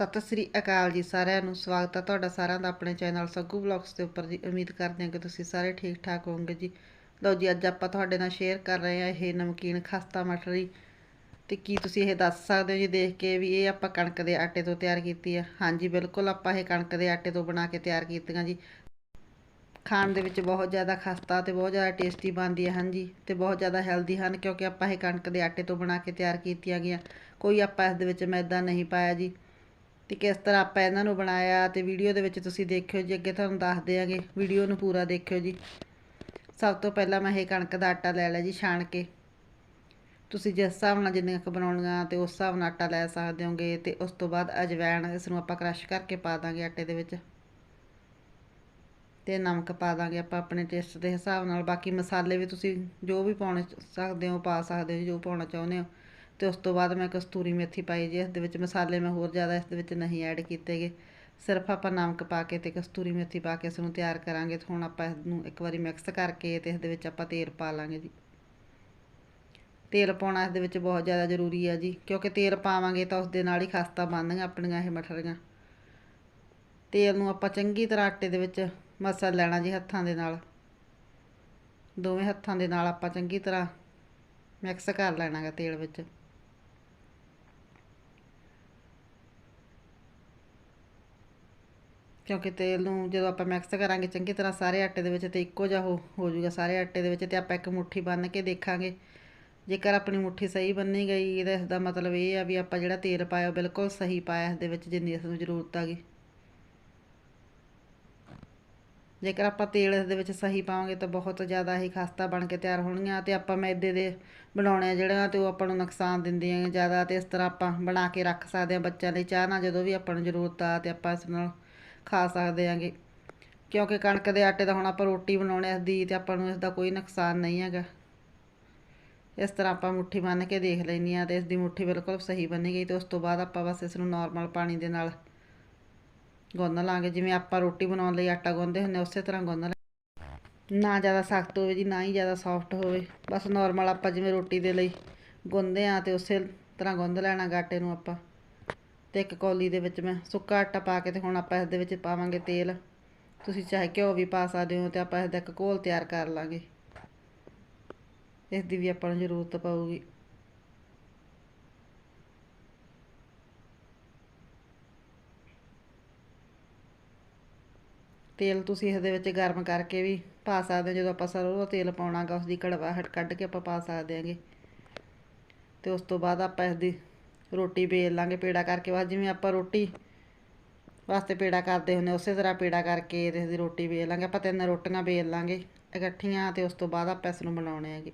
ਸਤਿ ਸ੍ਰੀ ਅਕਾਲ ਜੀ ਸਾਰਿਆਂ ਨੂੰ, ਸਵਾਗਤ ਹੈ ਤੁਹਾਡਾ ਸਾਰਿਆਂ ਦਾ ਆਪਣੇ ਚੈਨਲ ਸੱਗੂ ਵਲੌਗਸ ਦੇ ਉੱਪਰ ਜੀ। ਉਮੀਦ ਕਰਦੇ ਹਾਂ ਕਿ ਤੁਸੀਂ ਸਾਰੇ ਠੀਕ ਠਾਕ ਹੋਵੋਗੇ ਜੀ। ਲਓ ਜੀ, ਅੱਜ ਆਪਾਂ ਤੁਹਾਡੇ ਨਾਲ ਸ਼ੇਅਰ ਕਰ ਰਹੇ ਹਾਂ ਇਹ ਨਮਕੀਨ ਖਸਤਾ ਮਟਰੀ ਤੇ ਕੀ ਤੁਸੀਂ ਇਹ ਦੱਸ ਸਕਦੇ ਹੋ ਜੀ ਦੇਖ ਕੇ ਵੀ ਇਹ ਆਪਾਂ ਕਣਕ ਦੇ ਆਟੇ ਤੋਂ ਤਿਆਰ ਕੀਤੀ ਹੈ ਹਾਂਜੀ, ਬਿਲਕੁਲ ਆਪਾਂ ਇਹ ਕਣਕ ਦੇ ਆਟੇ ਤੋਂ ਬਣਾ ਕੇ ਤਿਆਰ ਕੀਤੀਆਂ ਜੀ। ਖਾਣ ਦੇ ਵਿੱਚ ਬਹੁਤ ਜ਼ਿਆਦਾ ਖਸਤਾ ਤੇ ਬਹੁਤ ਜ਼ਿਆਦਾ ਟੇਸਟੀ ਬਣਦੀ ਹੈ ਜੀ ਤੇ ਬਹੁਤ ਜ਼ਿਆਦਾ ਹੈਲਦੀ ਹਨ ਕਿਉਂਕਿ ਆਪਾਂ ਇਹ ਕਣਕ ਦੇ ਆਟੇ ਤੋਂ ਬਣਾ ਕੇ ਤਿਆਰ ਕੀਤੀਆਂ ਗਈਆਂ। ਕੋਈ ਆਪਾਂ ਇਸ ਦੇ ਵਿੱਚ ਮੈਦਾ ਨਹੀਂ ਪਾਇਆ ਜੀ। ਅਤੇ ਕਿਸ ਤਰ੍ਹਾਂ ਆਪਾਂ ਇਹਨਾਂ ਨੂੰ ਬਣਾਇਆ ਅਤੇ ਵੀਡੀਓ ਦੇ ਵਿੱਚ ਤੁਸੀਂ ਦੇਖਿਓ ਜੀ, ਅੱਗੇ ਤੁਹਾਨੂੰ ਦੱਸ ਦਿਆਂਗੇ, ਵੀਡੀਓ ਨੂੰ ਪੂਰਾ ਦੇਖਿਓ ਜੀ। ਸਭ ਤੋਂ ਪਹਿਲਾਂ ਮੈਂ ਇਹ ਕਣਕ ਦਾ ਆਟਾ ਲੈ ਲਿਆ ਜੀ ਛਾਣ ਕੇ। ਤੁਸੀਂ ਜਿਸ ਹਿਸਾਬ ਨਾਲ ਜਿੰਨੀਆਂ ਕੁ ਬਣਾਉਣੀਆਂ ਤੇ ਉਸ ਹਿਸਾਬ ਨਾਲ ਆਟਾ ਲੈ ਸਕਦੇ ਹੋਗੇ ਤੇ ਉਸ ਤੋਂ ਬਾਅਦ ਅਜਵੈਣ ਇਸ ਨੂੰ ਆਪਾਂ ਕ੍ਰਸ਼ ਕਰਕੇ ਪਾ ਦਾਂਗੇ ਆਟੇ ਦੇ ਵਿੱਚ। ਤੇ ਨਮਕ ਪਾ ਦਾਂਗੇ ਆਪਾਂ ਆਪਣੇ ਟੇਸਟ ਦੇ ਹਿਸਾਬ ਨਾਲ, ਬਾਕੀ ਮਸਾਲੇ ਵੀ ਤੁਸੀਂ ਜੋ ਵੀ ਪਾਉਣੇ ਸਕਦੇ ਹੋ, ਪਾ ਸਕਦੇ ਹੋ ਜੋ ਪਾਉਣਾ ਚਾਹੁੰਦੇ ਹੋ। ਤੇ ਉਸ ਤੋਂ ਬਾਅਦ ਮੈਂ ਕਸਤੂਰੀ ਮੇਥੀ ਪਾਈ ਜੀ, ਇਸ ਦੇ ਵਿੱਚ ਮਸਾਲੇ ਮੈਂ ਹੋਰ ਜ਼ਿਆਦਾ ਇਸ ਦੇ ਵਿੱਚ ਨਹੀਂ ਐਡ ਕੀਤੇਗੇ ਸਿਰਫ ਆਪਾਂ ਨਮਕ ਪਾ ਕੇ ਤੇ ਕਸਤੂਰੀ ਮੇਥੀ ਪਾ ਕੇ ਇਸ ਨੂੰ ਤਿਆਰ ਕਰਾਂਗੇ ਤੇ ਹੁਣ ਆਪਾਂ ਇਸ ਨੂੰ ਇੱਕ ਵਾਰੀ ਮਿਕਸ ਕਰਕੇ ਤੇ ਇਸ ਦੇ ਵਿੱਚ ਆਪਾਂ ਤੇਲ ਪਾ ਲਾਂਗੇ ਜੀ। ਤੇਲ ਪਾਉਣਾ ਇਸ ਦੇ ਵਿੱਚ ਬਹੁਤ ਜ਼ਿਆਦਾ ਜ਼ਰੂਰੀ ਆ ਜੀ, ਕਿਉਂਕਿ ਤੇਲ ਪਾਵਾਂਗੇ ਤਾਂ ਉਸ ਦੇ ਨਾਲ ਹੀ ਖਸਤਾ ਬਣਦੀਆਂ ਆਪਣੀਆਂ ਇਹ ਮਠਰੀਆਂ। ਤੇਲ ਨੂੰ ਆਪਾਂ ਚੰਗੀ ਤਰ੍ਹਾਂ ਆਟੇ ਦੇ ਵਿੱਚ ਮਸਲ ਲੈਣਾ ਜੀ ਹੱਥਾਂ ਦੇ ਨਾਲ। ਦੋਵੇਂ ਹੱਥਾਂ ਦੇ ਨਾਲ ਆਪਾਂ ਚੰਗੀ ਤਰ੍ਹਾਂ ਮਿਕਸ ਕਰ ਲੈਣਾਗਾ ਤੇਲ ਵਿੱਚ। ਕਿਉਂਕਿ ਤੇਲ ਨੂੰ ਜਦੋਂ ਆਪਾਂ ਮਿਕਸ ਕਰਾਂਗੇ, ਚੰਗੀ ਤਰ੍ਹਾਂ ਸਾਰੇ ਆਟੇ ਦੇ ਵਿੱਚ ਤੇ ਇੱਕੋ ਜਿਹਾ ਹੋ ਹੋ ਜਾਊਗਾ ਸਾਰੇ ਆਟੇ ਦੇ ਵਿੱਚ ਤੇ ਆਪਾਂ ਇੱਕ ਮੁੱਠੀ ਬੰਨ ਕੇ ਦੇਖਾਂਗੇ। ਜੇਕਰ ਆਪਣੀ ਮੁੱਠੀ ਸਹੀ ਬੰਨੀ ਗਈ, ਇਹਦਾ ਇਸ ਦਾ ਮਤਲਬ ਇਹ ਆ ਵੀ ਆਪਾਂ ਜਿਹੜਾ ਤੇਲ ਪਾਇਆ ਬਿਲਕੁਲ ਸਹੀ ਪਾਇਆ ਇਸ ਦੇ ਵਿੱਚ ਜਿੰਨੀ ਇਸ ਨੂੰ ਜ਼ਰੂਰਤ ਆ ਗਈ। ਜੇਕਰ ਆਪਾਂ ਤੇਲ ਇਸ ਦੇ ਵਿੱਚ ਸਹੀ ਪਾਵਾਂਗੇ ਤਾਂ ਬਹੁਤ ਜ਼ਿਆਦਾ ਹੀ ਖਸਤਾ ਬਣ ਕੇ ਤਿਆਰ ਹੋਣਗੀਆਂ ਤੇ ਆਪਾਂ ਮੈਦੇ ਦੇ ਬਣਾਉਣੇ ਆ ਜਿਹੜਾ ਤੇ ਉਹ ਆਪਾਂ ਨੂੰ ਨੁਕਸਾਨ ਦਿੰਦੀਆਂ ਜ਼ਿਆਦਾ ਤੇ ਇਸ ਤਰ੍ਹਾਂ ਆਪਾਂ ਬਣਾ ਕੇ ਰੱਖ ਸਕਦੇ ਆ ਬੱਚਿਆਂ ਲਈ ਚਾਹ ਨਾਲ ਜਦੋਂ ਵੀ ਆਪਾਂ ਨੂੰ ਜ਼ਰੂਰਤ ਆ ਤੇ ਆਪਾਂ ਇਸ ਨਾਲ ਖਾ ਸਕਦੇ ਆਂਗੇ। ਕਿਉਂਕਿ ਕਣਕ ਦੇ ਆਟੇ ਦਾ ਹੁਣ ਆਪਾਂ ਰੋਟੀ ਬਣਾਉਣੇ ਇਸ ਦੀ ਤੇ ਆਪਾਂ ਨੂੰ ਇਸ ਦਾ ਕੋਈ ਨੁਕਸਾਨ ਨਹੀਂ ਹੈਗਾ। ਇਸ ਤਰ੍ਹਾਂ ਆਪਾਂ ਮੁੱਠੀ ਬੰਨ ਕੇ ਦੇਖ ਲੈਣੀ ਆ ਤੇ ਇਸ ਦੀ ਮੁੱਠੀ ਬਿਲਕੁਲ ਸਹੀ ਬੰਨੀ ਗਈ ਤੇ ਉਸ ਤੋਂ ਬਾਅਦ ਆਪਾਂ ਬਸ ਇਸ ਨੂੰ ਨਾਰਮਲ ਪਾਣੀ ਦੇ ਨਾਲ ਗੁੰਨ ਲਾਂਗੇ। ਜਿਵੇਂ ਆਪਾਂ ਰੋਟੀ ਬਣਾਉਣ ਲਈ ਆਟਾ ਗੁੰਨਦੇ ਹੁੰਦੇ ਉਸੇ ਤਰ੍ਹਾਂ ਗੁੰਨ ਲੈ ਨਾ ਜ਼ਿਆਦਾ ਸਖਤ ਹੋਵੇ ਜੀ, ਨਾ ਹੀ ਜ਼ਿਆਦਾ ਸੌਫਟ ਹੋਵੇ। ਬਸ ਨਾਰਮਲ ਆਪਾਂ ਜਿਵੇਂ ਰੋਟੀ ਦੇ ਲਈ ਗੁੰਨਦੇ ਆ ਤੇ ਉਸੇ ਤਰ੍ਹਾਂ ਗੁੰਨ ਲੈਣਾ ਆਟੇ ਨੂੰ ਆਪਾਂ। ਤੇ ਇੱਕ ਕੌਲੀ ਦੇ ਵਿੱਚ ਮੈਂ ਸੁੱਕਾ ਆਟਾ ਪਾ ਕੇ ਤੇ ਹੁਣ ਆਪਾਂ ਇਸ ਦੇ ਵਿੱਚ ਪਾਵਾਂਗੇ ਤੇਲ। ਤੁਸੀਂ ਚਾਹੇ ਘਿਓ ਵੀ ਪਾ ਸਕਦੇ ਹੋ ਤੇ ਆਪਾਂ ਇਸ ਦਾ ਇੱਕ ਘੋਲ ਤਿਆਰ ਕਰ ਲਾਂਗੇ। ਇਸ ਦੀ ਵੀ ਆਪਾਂ ਨੂੰ ਜ਼ਰੂਰਤ ਪਊਗੀ। ਤੇਲ ਤੁਸੀਂ ਇਸ ਦੇ ਵਿੱਚ ਗਰਮ ਕਰਕੇ ਵੀ ਪਾ ਸਕਦੇ ਹੋ। ਜਦੋਂ ਆਪਾਂ ਸਰੋਂ ਦਾ ਤੇਲ ਪਾਉਣਾਗਾ ਉਸ ਦੀ ਕੜਵਾਹਟ ਕੱਢ ਕੇ ਆਪਾਂ ਪਾ ਸਕਦੇ ਹਾਂਗੇ। ਤੇ ਉਸ ਤੋਂ ਬਾਅਦ ਆਪਾਂ ਇਸ ਦੀ ਰੋਟੀ ਵੇਲ ਲਾਂਗੇ ਪੇੜਾ ਕਰਕੇ ਬਾਅਦ ਜਿਵੇਂ ਆਪਾਂ ਰੋਟੀ ਵਾਸਤੇ ਪੇੜਾ ਕਰਦੇ ਹੁੰਦੇ ਉਸੇ ਤਰ੍ਹਾਂ ਪੇੜਾ ਕਰਕੇ ਤੇ ਇਸ ਦੀ ਰੋਟੀ ਵੇਲ ਲਾਂਗੇ। ਆਪਾਂ ਤਿੰਨ ਰੋਟੀਆਂ ਵੇਲ ਲਾਂਗੇ ਇਕੱਠੀਆਂ ਤੇ ਉਸ ਤੋਂ ਬਾਅਦ ਆਪਾਂ ਇਸ ਨੂੰ ਬਣਾਉਣੇ ਹੈਗੇ।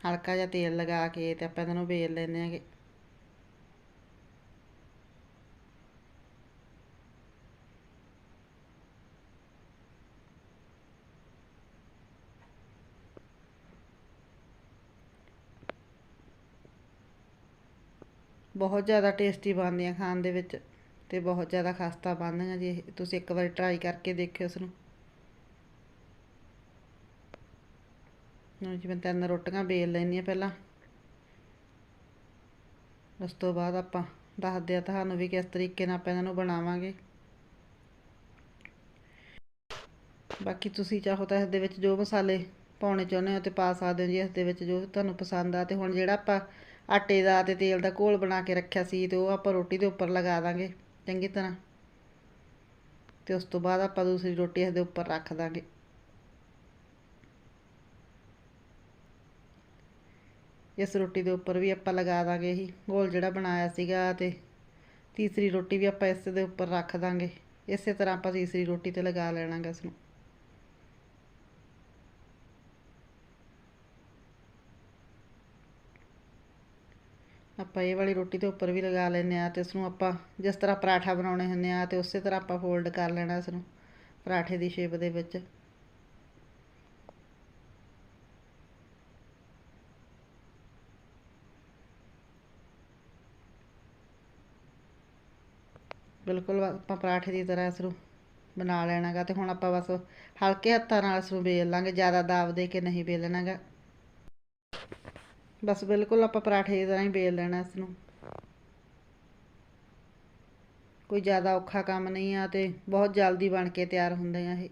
ਹਲਕਾ ਜਿਹਾ ਤੇਲ ਲਗਾ ਕੇ ਤੇ ਆਪਾਂ ਇਹਨਾਂ ਨੂੰ ਵੇਲ ਲੈਣੇ ਹੈਗੇ। ਬਹੁਤ ਜ਼ਿਆਦਾ ਟੇਸਟੀ ਬਣਦੀਆਂ ਖਾਣ ਦੇ ਵਿੱਚ ਤੇ ਬਹੁਤ ਜ਼ਿਆਦਾ ਖਸਤਾ ਬਣਦੀਆਂ ਜੀ ਤੁਸੀਂ ਇੱਕ ਵਾਰੀ ਟਰਾਈ ਕਰਕੇ ਦੇਖਿਓ ਇਸ ਨੂੰ ਹੁਣ ਜਿਵੇਂ ਤਿੰਨ ਰੋਟੀਆਂ ਵੇਲ ਲੈਣੀਆਂ ਪਹਿਲਾਂ। ਉਸ ਤੋਂ ਬਾਅਦ ਆਪਾਂ ਦੱਸਦੇ ਆ ਤੁਹਾਨੂੰ ਵੀ ਕਿਸ ਤਰੀਕੇ ਨਾਲ ਆਪਾਂ ਇਹਨਾਂ ਨੂੰ ਬਣਾਵਾਂਗੇ। ਬਾਕੀ ਤੁਸੀਂ ਚਾਹੋ ਤਾਂ ਇਸ ਦੇ ਵਿੱਚ ਜੋ ਮਸਾਲੇ ਪਾਉਣੇ ਚਾਹੁੰਦੇ ਹੋ ਤੇ ਪਾ ਸਕਦੇ ਹੋ ਜੀ, ਇਸ ਦੇ ਵਿੱਚ ਜੋ ਤੁਹਾਨੂੰ ਪਸੰਦ ਆ ਤੇ ਹੁਣ ਜਿਹੜਾ ਆਪਾਂ ਆਟੇ ਦਾ ਤੇ ਤੇਲ ਦਾ ਘੋਲ ਬਣਾ ਕੇ ਰੱਖਿਆ ਸੀ ਤੇ ਉਹ ਆਪਾਂ ਰੋਟੀ ਦੇ ਉੱਪਰ ਲਗਾ ਦਾਂਗੇ, ਚੰਗੀ ਤਰ੍ਹਾਂ। ਤੇ ਉਸ ਤੋਂ ਬਾਅਦ ਆਪਾਂ ਦੂਸਰੀ ਰੋਟੀ ਇਸ ਦੇ ਉੱਪਰ ਰੱਖ ਦਾਂਗੇ। ਇਸ ਰੋਟੀ ਦੇ ਉੱਪਰ ਵੀ ਆਪਾਂ ਲਗਾ ਦਾਂਗੇ ਇਹੀ, ਘੋਲ ਜਿਹੜਾ ਬਣਾਇਆ ਸੀਗਾ ਤੇ ਤੀਸਰੀ ਰੋਟੀ ਵੀ ਆਪਾਂ ਇਸ ਦੇ ਉੱਪਰ ਰੱਖ ਦਾਂਗੇ। ਇਸੇ ਤਰ੍ਹਾਂ ਆਪਾਂ ਤੀਸਰੀ ਰੋਟੀ ਤੇ ਲਗਾ ਲੈਣਾਗਾ ਇਸ ਨੂੰ ਆਪਾਂ ਇਹ ਵਾਲੀ ਰੋਟੀ ਦੇ ਉੱਪਰ ਵੀ ਲਗਾ ਲੈਂਦੇ ਆ ਤੇ ਇਸ ਨੂੰ ਆਪਾਂ ਜਿਸ ਤਰ੍ਹਾਂ ਪਰਾਠਾ ਬਣਾਉਣੇ ਹੁੰਦੇ ਆ ਤੇ ਉਸੇ ਤਰ੍ਹਾਂ ਆਪਾਂ ਫੋਲਡ ਕਰ ਲੈਣਾ ਇਸ ਨੂੰ ਪਰਾਠੇ ਦੀ ਸ਼ੇਪ ਦੇ ਵਿੱਚ। ਬਿਲਕੁਲ ਆਪਾਂ ਪਰਾਠੇ ਦੀ ਤਰ੍ਹਾਂ ਇਸ ਨੂੰ ਬਣਾ ਲੈਣਾਗਾ ਤੇ ਹੁਣ ਆਪਾਂ ਬਸ ਹਲਕੇ ਹੱਥਾਂ ਨਾਲ ਇਸ ਨੂੰ ਵੇਲ ਲਾਂਗੇ, ਜ਼ਿਆਦਾ ਦਾਬ ਦੇ ਕੇ ਨਹੀਂ ਵੇਲਣਾਗਾ। ਬਸ ਬਿਲਕੁਲ ਆਪਾਂ ਪਰਾਠੇ ਦੀ ਤਰ੍ਹਾਂ ਹੀ ਬੇਲ ਲੈਣਾ ਇਸ ਨੂੰ ਕੋਈ ਜ਼ਿਆਦਾ ਔਖਾ ਕੰਮ ਨਹੀਂ ਆ ਤੇ ਬਹੁਤ ਜਲਦੀ ਬਣ ਕੇ ਤਿਆਰ ਹੁੰਦੇ ਆ ਇਹ।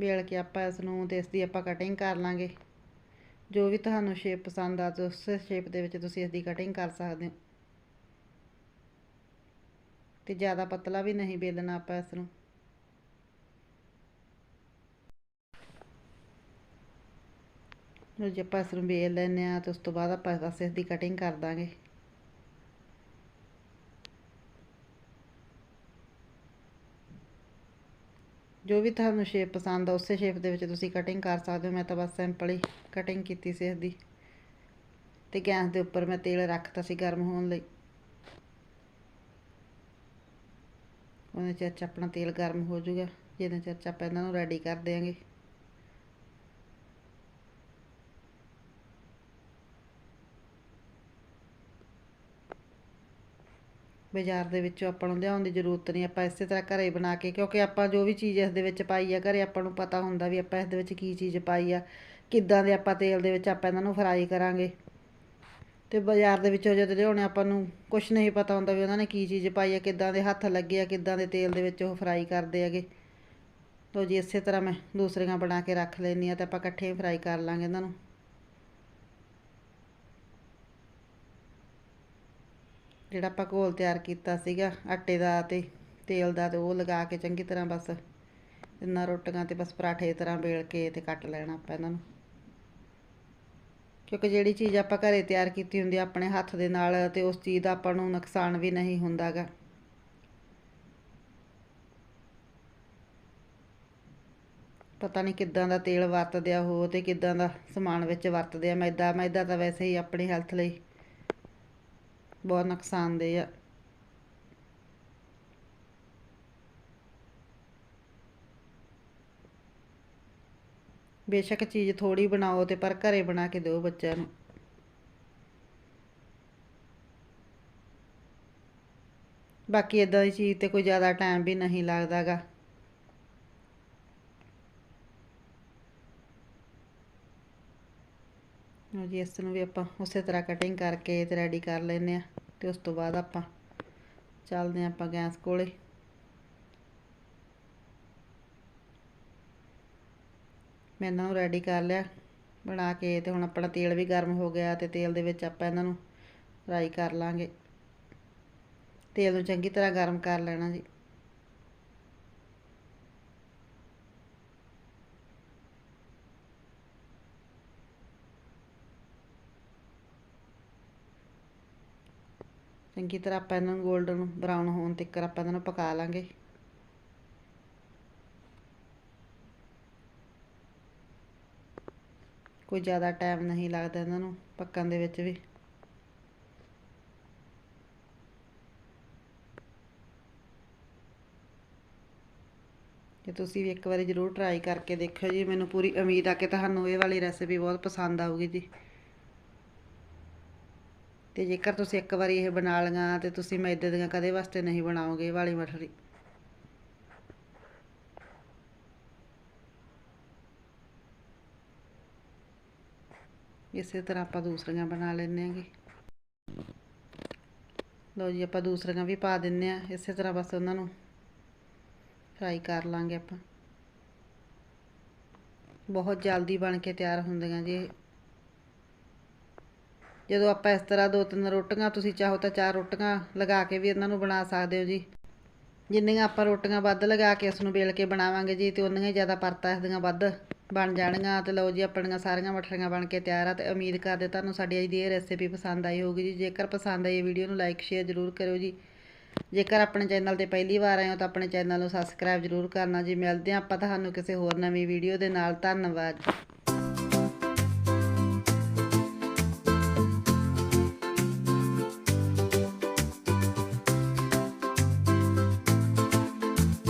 ਵੇਲ ਕੇ ਆਪਾਂ ਇਸ ਨੂੰ ਤੇ ਇਸ ਦੀ ਆਪਾਂ ਕਟਿੰਗ ਕਰ ਲਾਂਗੇ। ਜੋ ਵੀ ਤੁਹਾਨੂੰ ਸ਼ੇਪ ਪਸੰਦ ਆ ਤੇ ਉਸ ਸ਼ੇਪ ਦੇ ਵਿੱਚ ਤੁਸੀਂ ਇਸ ਦੀ ਕਟਿੰਗ ਕਰ ਸਕਦੇ ਹੋ। ਤੇ ਜ਼ਿਆਦਾ ਪਤਲਾ ਵੀ ਨਹੀਂ ਬੇਲਣਾ ਆਪਾਂ ਇਸ ਨੂੰ। ਲਓ ਜੇ, ਆਪਾਂ ਇਸ ਨੂੰ ਵੇਲ ਲੈਂਦੇ ਆ ਤੇ ਉਸ ਤੋਂ ਬਾਅਦ ਆਪਾਂ ਬਸ ਇਸ ਦੀ ਕਟਿੰਗ ਕਰ ਦਾਂਗੇ। ਜੋ ਵੀ ਤੁਹਾਨੂੰ ਸ਼ੇਪ ਪਸੰਦ ਆ, ਉਸੇ ਸ਼ੇਪ ਦੇ ਵਿੱਚ ਤੁਸੀਂ ਕਟਿੰਗ ਕਰ ਸਕਦੇ ਹੋ। ਮੈਂ ਤਾਂ ਬਸ ਸਿੰਪਲ ਹੀ ਕਟਿੰਗ ਕੀਤੀ ਸੀ ਇਸ ਦੀ। ਤੇ ਗੈਸ ਦੇ ਉੱਪਰ ਮੈਂ ਤੇਲ ਰੱਖਤਾ ਸੀ ਗਰਮ ਹੋਣ ਲਈ। ਉਹਨੇ ਚਿਰ 'ਚ ਆਪਣਾ ਤੇਲ ਗਰਮ ਹੋ ਜਾਊਗਾ, ਜਿਹਦੇ ਚਿਰ 'ਚ ਆਪਾਂ ਇਹਨਾਂ ਨੂੰ ਰੈਡੀ ਕਰ ਦਿਆਂਗੇ। ਬਾਜ਼ਾਰ ਦੇ ਵਿੱਚੋਂ ਆਪਾਂ ਨੂੰ ਲਿਆਉਣ ਦੀ ਜ਼ਰੂਰਤ ਨਹੀਂ, ਆਪਾਂ ਇਸੇ ਤਰ੍ਹਾਂ ਘਰੇ ਬਣਾ ਕੇ, ਕਿਉਂਕਿ ਆਪਾਂ ਜੋ ਵੀ ਚੀਜ਼ ਇਸ ਦੇ ਵਿੱਚ ਪਾਈ ਆ, ਘਰੇ ਆਪਾਂ ਨੂੰ ਪਤਾ ਹੁੰਦਾ ਵੀ ਆਪਾਂ ਇਸ ਦੇ ਵਿੱਚ ਕੀ ਚੀਜ਼ ਪਾਈ ਆ, ਕਿੱਦਾਂ ਦੇ ਆਪਾਂ ਤੇਲ ਦੇ ਵਿੱਚ ਆਪਾਂ ਇਹਨਾਂ ਨੂੰ ਫਰਾਈ ਕਰਾਂਗੇ। ਤੇ ਬਾਜ਼ਾਰ ਦੇ ਵਿੱਚੋਂ ਜਦੋਂ ਲਿਆਉਣੇ ਆਪਾਂ ਨੂੰ ਕੁਝ ਨਹੀਂ ਪਤਾ ਹੁੰਦਾ ਵੀ ਉਹਨਾਂ ਨੇ ਕੀ ਚੀਜ਼ ਪਾਈ ਆ, ਕਿੱਦਾਂ ਦੇ ਹੱਥ ਲੱਗੇ ਆ, ਕਿੱਦਾਂ ਦੇ ਤੇਲ ਦੇ ਵਿੱਚ ਉਹ ਫਰਾਈ ਕਰਦੇ ਹੈਗੇ। ਤੋ ਜੀ ਇਸੇ ਤਰ੍ਹਾਂ ਮੈਂ ਦੂਸਰੀਆਂ ਬਣਾ ਕੇ ਰੱਖ ਲੈਣੀ ਆ ਤੇ ਆਪਾਂ ਇਕੱਠੇ ਫਰਾਈ ਕਰ ਲਾਂਗੇ ਇਹਨਾਂ ਨੂੰ। ਜਿਹੜਾ ਆਪਾਂ ਘੋਲ ਤਿਆਰ ਕੀਤਾ ਸੀਗਾ, ਆਟੇ ਦਾ ਤੇ ਤੇਲ ਦਾ ਤੇ ਉਹ ਲਗਾ ਕੇ ਚੰਗੀ ਤਰ੍ਹਾਂ ਬਸ ਇਹਨਾਂ ਰੋਟੀਆਂ ਤੇ ਬਸ ਪਰਾਠੇ ਦੀ ਤਰ੍ਹਾਂ ਵੇਲ ਕੇ ਤੇ ਕੱਟ ਲੈਣਾ ਆਪਾਂ ਇਹਨਾਂ ਨੂੰ। ਕਿਉਂਕਿ ਜਿਹੜੀ ਚੀਜ਼ ਆਪਾਂ ਘਰੇ ਤਿਆਰ ਕੀਤੀ ਹੁੰਦੀ ਆ ਆਪਣੇ ਹੱਥ ਦੇ ਨਾਲ ਤੇ ਉਸ ਚੀਜ਼ ਦਾ ਆਪਾਂ ਨੂੰ ਨੁਕਸਾਨ ਵੀ ਨਹੀਂ ਹੁੰਦਾਗਾ। ਪਤਾ ਨਹੀਂ ਕਿੱਦਾਂ ਦਾ ਤੇਲ ਵਰਤਦੇ ਆ ਉਹ ਤੇ ਕਿੱਦਾਂ ਦਾ ਸਮਾਨ ਵਿੱਚ ਵਰਤਦੇ ਆ ਮੈਦਾ ਮੈਦਾ ਤਾਂ ਵੈਸੇ ਹੀ ਆਪਣੀ ਹੈਲਥ ਲਈ ਬਹੁਤ ਨੁਕਸਾਨਦੇਹ ਆ। ਬੇਸ਼ੱਕ ਚੀਜ਼ ਥੋੜੀ ਬਣਾਓ ਤੇ ਪਰ ਘਰੇ ਬਣਾ ਕੇ ਦਿਓ ਬੱਚਿਆਂ ਨੂੰ। ਬਾਕੀ ਇਦਾਂ ਦੀ ਚੀਜ਼ ਤੇ ਕੋਈ ਜ਼ਿਆਦਾ ਟਾਈਮ ਵੀ ਨਹੀਂ ਲੱਗਦਾਗਾ। ਲਓ ਜੀ, ਇਸ ਨੂੰ ਵੀ ਆਪਾਂ ਉਸੇ ਤਰ੍ਹਾਂ ਕਟਿੰਗ ਕਰਕੇ ਤੇ ਰੈਡੀ ਕਰ ਲੈਨੇ ਆ ਤੇ ਉਸ ਤੋਂ ਬਾਅਦ ਆਪਾਂ ਚੱਲਦੇ ਆ ਆਪਾਂ ਗੈਸ ਕੋਲੇ। ਮੈਂ ਇਹਨਾਂ ਨੂੰ ਰੈਡੀ ਕਰ ਲਿਆ। ਬਣਾ ਕੇ ਤੇ ਹੁਣ ਆਪਣਾ ਤੇਲ ਵੀ ਗਰਮ ਹੋ ਗਿਆ ਤੇ ਤੇਲ ਦੇ ਵਿੱਚ ਆਪਾਂ ਇਹਨਾਂ ਨੂੰ ਫਰਾਈ ਕਰ ਲਾਂਗੇ। ਤੇਲ ਨੂੰ ਚੰਗੀ ਤਰ੍ਹਾਂ ਗਰਮ ਕਰ ਲੈਣਾ ਜੀ। ਚੰਗੀ ਤਰ੍ਹਾਂ ਆਪਾਂ ਇਹਨਾਂ ਨੂੰ 골ਡਨ ਬਰਾਊਨ ਹੋਣ ਤੱਕ ਆਪਾਂ ਇਹਨਾਂ ਨੂੰ ਪਕਾ ਲਾਂਗੇ। ਕੋਈ ਜ਼ਿਆਦਾ ਟਾਈਮ ਨਹੀਂ ਲੱਗਦਾ ਇਹਨਾਂ ਨੂੰ ਪੱਕਣ ਦੇ ਵਿੱਚ ਵੀ। ਤੇ ਤੁਸੀਂ ਵੀ ਇੱਕ ਵਾਰੀ ਜ਼ਰੂਰ ਟਰਾਈ ਕਰਕੇ ਦੇਖਿਓ ਜੀ, ਮੈਨੂੰ ਪੂਰੀ ਉਮੀਦ ਆ ਕਿ ਤੁਹਾਨੂੰ ਇਹ ਵਾਲੀ ਰੈਸਿਪੀ ਬਹੁਤ ਪਸੰਦ ਆਊਗੀ ਜੀ। ਤੇ ਜੇਕਰ ਤੁਸੀਂ ਇੱਕ ਵਾਰੀ ਇਹ ਬਣਾ ਲਈਆਂ ਤੇ ਤੁਸੀਂ ਮੈਦੇ ਦੀਆਂ ਕਦੇ ਵਾਸਤੇ ਨਹੀਂ ਬਣਾਓਗੇ ਇਹ ਵਾਲੀ ਮਠਰੀ। ਇਸੇ ਤਰ੍ਹਾਂ ਆਪਾਂ ਦੂਸਰੀਆਂ ਬਣਾ ਲੈਣੇ ਆਂਗੇ ਲਓ ਜੀ, ਆਪਾਂ ਦੂਸਰੀਆਂ ਵੀ ਪਾ ਦਿੰਨੇ ਆ ਇਸੇ ਤਰ੍ਹਾਂ ਬਸ ਉਹਨਾਂ ਨੂੰ ਫਰਾਈ ਕਰ ਲਾਂਗੇ ਆਪਾਂ। ਬਹੁਤ ਜਲਦੀ ਬਣ ਕੇ ਤਿਆਰ ਹੁੰਦੀਆਂ ਜੀ। ਜਦੋਂ ਆਪਾਂ ਇਸ ਤਰ੍ਹਾਂ ਦੋ ਤਿੰਨ ਰੋਟੀਆਂ, ਤੁਸੀਂ ਚਾਹੋ ਤਾਂ ਚਾਰ ਰੋਟੀਆਂ ਲਗਾ ਕੇ ਵੀ ਇਹਨਾਂ ਨੂੰ ਬਣਾ ਸਕਦੇ ਹੋ ਜੀ। ਜਿੰਨੀਆਂ ਆਪਾਂ ਰੋਟੀਆਂ ਵੱਧ ਲਗਾ ਕੇ ਇਸ ਨੂੰ ਵੇਲ ਕੇ ਬਣਾਵਾਂਗੇ ਜੀ ਤੇ ਉਨੀਆਂ ਹੀ ਜ਼ਿਆਦਾ ਪਰਤਾਂ ਇਸ ਦੀਆਂ ਵੱਧ ਬਣ ਜਾਣਗੀਆਂ ਤੇ ਲਓ ਜੀ, ਆਪਣੀਆਂ ਸਾਰੀਆਂ ਮਠਰੀਆਂ ਬਣ ਕੇ ਤਿਆਰ ਆ ਤੇ ਉਮੀਦ ਕਰਦੇ ਤੁਹਾਨੂੰ ਸਾਡੀ ਅੱਜ ਦੀ ਇਹ ਰੈਸਿਪੀ ਪਸੰਦ ਆਈ ਹੋਊਗੀ ਜੀ। ਜੇਕਰ ਪਸੰਦ ਆਈ ਵੀਡੀਓ ਨੂੰ ਲਾਈਕ ਸ਼ੇਅਰ ਜ਼ਰੂਰ ਕਰਿਓ ਜੀ। ਜੇਕਰ ਆਪਣੇ ਚੈਨਲ ਤੇ ਪਹਿਲੀ ਵਾਰ ਆਏ ਹੋ ਤਾਂ ਆਪਣੇ ਚੈਨਲ ਨੂੰ ਸਬਸਕ੍ਰਾਈਬ ਜ਼ਰੂਰ ਕਰਨਾ ਜੀ। ਮਿਲਦੇ ਹਾਂ ਆਪਾਂ ਤੁਹਾਨੂੰ ਕਿਸੇ ਹੋਰ ਨਵੀਂ ਵੀਡੀਓ ਦੇ ਨਾਲ। ਧੰਨਵਾਦ।